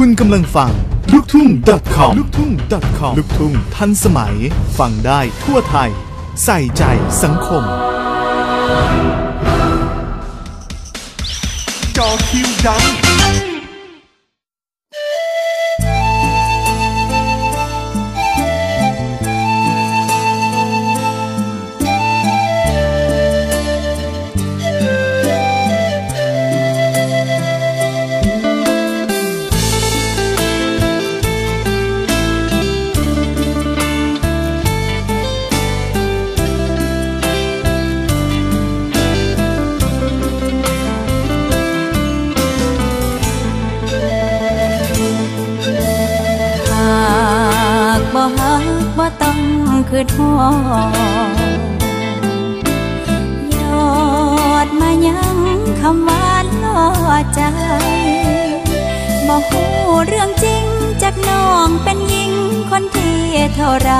คุณกำลังฟังลูกทุ่ง .com ลูกทุ่ง .com ลูกทุ่งทันสมัย ฟังได้ทั่วไทย ใส่ใจสังคม จอคิวดัง คือทอดยอดมายังคำหว่าล่อใจบอกหูเรื่องจริงจากน้องเป็นหญิงคนที่เท่าไร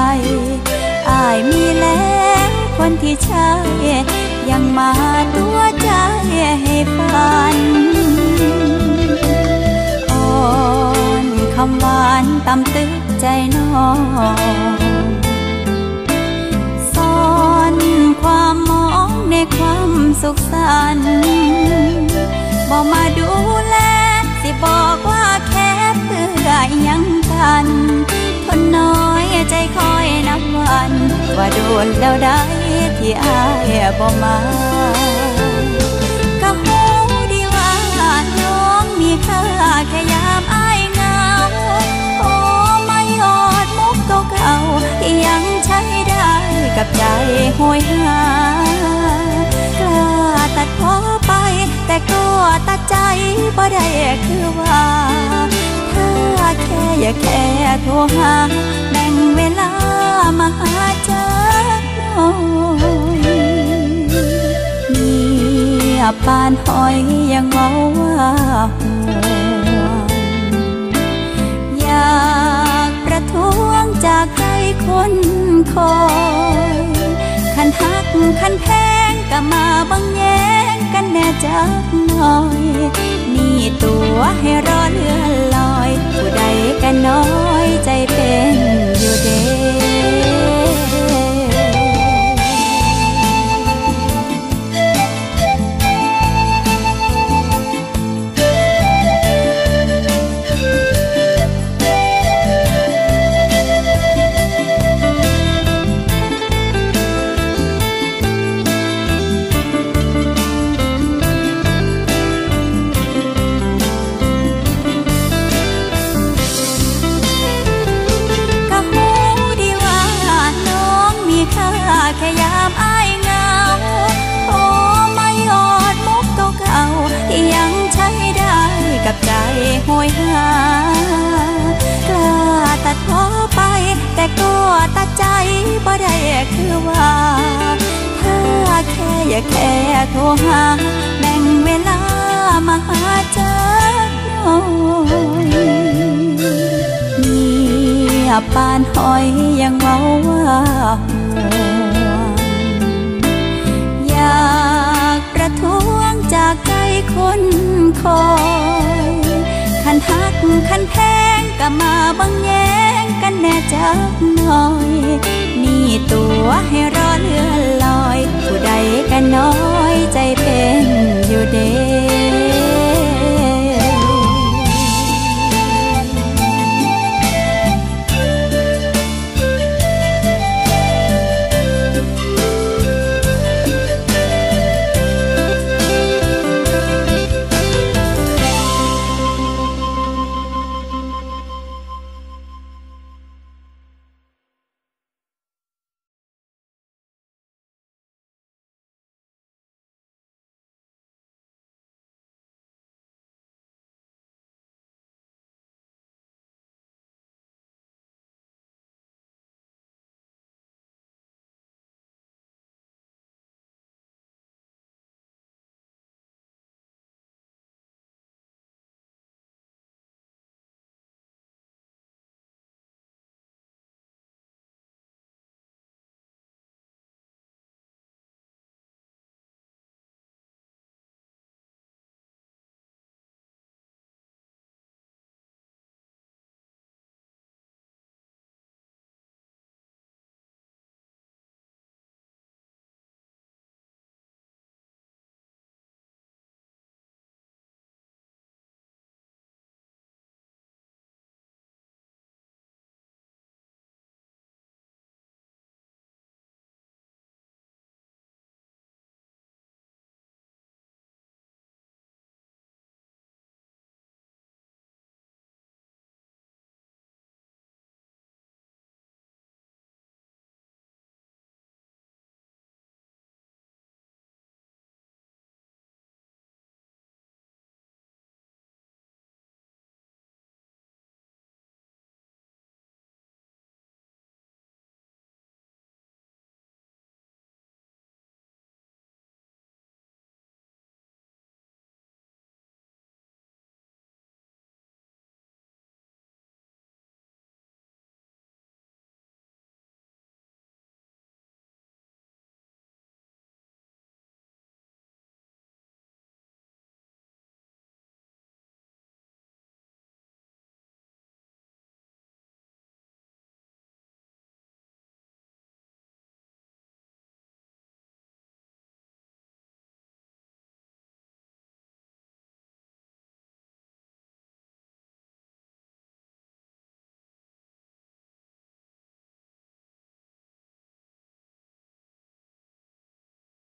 อายมีแล้วคนที่ใช่ยังมาตัวใจให้ฝันอ่อนคำหวานตำตึกใจ น้องความมองในความสุขสันต์บอกมาดูแล สิบอกว่าแค่เพื่อยังกันทนน้อยใจคอยนับวัน ว่าโดนแล้วได้ที่อายบ่มาก็หูดีว่าน้องมีค่าแค่ บ่ได้คือว่า ถ้าแค่อย่าแค่โทรหาแบ่งเวลามาหาเจอหน่อยมีปานหอยยังเมาว่าห่วงอยากประท้วงจากใจคนคอยขันหักขันแพงก็มาบังแย่งกันแน่ จักหน่อย นี่ตัวให้ ยหากล้าตัดพอไป แต่ก็ตัดใจบ่ได้คือว่า ถ้าแค่อย่าแค่โทรหา แบ่งเวลามาหาเจอหน่อยมีปานหอยยังเมาว่าอยากประท้วงจากใจคนคอ หักคันแพงก็มาบังแยงกันแน่จักหน่อย นี่ตัวให้รอเลือนลอย ผู้ใดกันน้อ